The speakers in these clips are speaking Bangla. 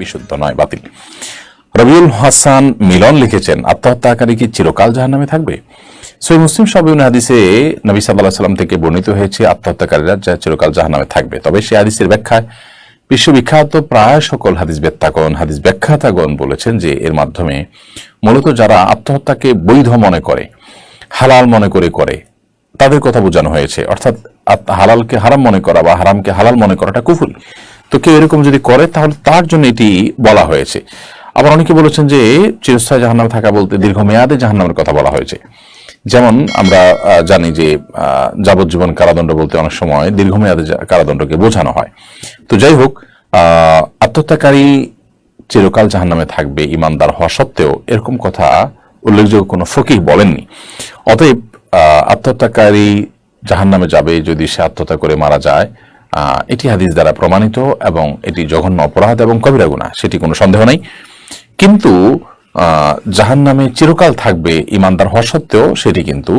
বিশুদ্ধ নয়, বাতিল। রবিউল হাসান মিলন লিখেছেন, আত্মহত্যাকারী কি চিরকাল জাহান্নামে থাকবে? সই মুসলিম সাবিউন হাদিসে নবী সাল্লাহ সাল্লাম থেকে বর্ণিত হয়েছে, আত্মহত্যাকারীরা যা চিরকাল জাহান্নামে থাকবে। তবে সে হাদিসের ব্যাখ্যায় বিশ্ববিখ্যাত প্রায় সকল হাদিস ব্যাখ্যাগণ, হাদিস ব্যাখ্যাতাগণ বলেছেন যে এর মাধ্যমে মূলত যারা আত্মহত্যাকে বৈধ মনে করে, হালাল মনে করে করে, তাদের কথা বোঝানো হয়েছে। অর্থাৎ হালালকে হারাম মনে করা বা হারামকে হালাল মনে করাটা কুফুল তো কেউ এরকম যদি করে, তাহলে তার জন্য এটি বলা হয়েছে। আবার অনেকে বলেছেন যে, চিরস্থায়ী জাহান্নামে থাকা বলতে দীর্ঘমেয়াদে জাহান্নামের কথা বলা হয়েছে। যেমন আমরা জানি যে যাবজ্জীবন কারাদণ্ড বলতে অনেক সময় দীর্ঘমেয়াদে কারাদণ্ডকে বোঝানো হয়। তো যাই হোক আত্মহত্যাকারী চিরকাল জাহান্নামে থাকবে ইমানদার হওয়া সত্ত্বেও এরকম কথা উল্লেখযোগ্য কোনো ফকিহ বলেননি। অতএব আত্মহত্যাকারী জাহান্নামে যাবে যদি সে আত্মহত্যা করে মারা যায়। এটি হাদিস দ্বারা প্রমাণিত এবং এটি জঘন্য অপরাধ এবং কবিরা গুনাহ, সেটি কোনো সন্দেহ নেই। কিন্তু জাহান নামে চিরকাল থাকবে ইমানদার হওয়া সত্ত্বেও সেটি কিন্তু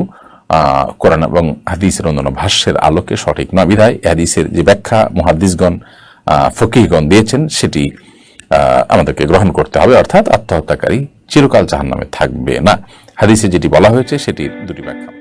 কোরআন এবং হাদিসের অন্যান্য ভাষ্যের আলোকে সঠিক নয়। বিধায় হাদিসের যে ব্যাখ্যা মহাদিসগণ ফকিহগণ দিয়েছেন, সেটি আমাদেরকে গ্রহণ করতে হবে, অর্থাৎ আত্মহত্যাকারী চিরকাল জাহান নামে থাকবে না। হাদিসে যেটি বলা হয়েছে, সেটির দুটি ব্যাখ্যা।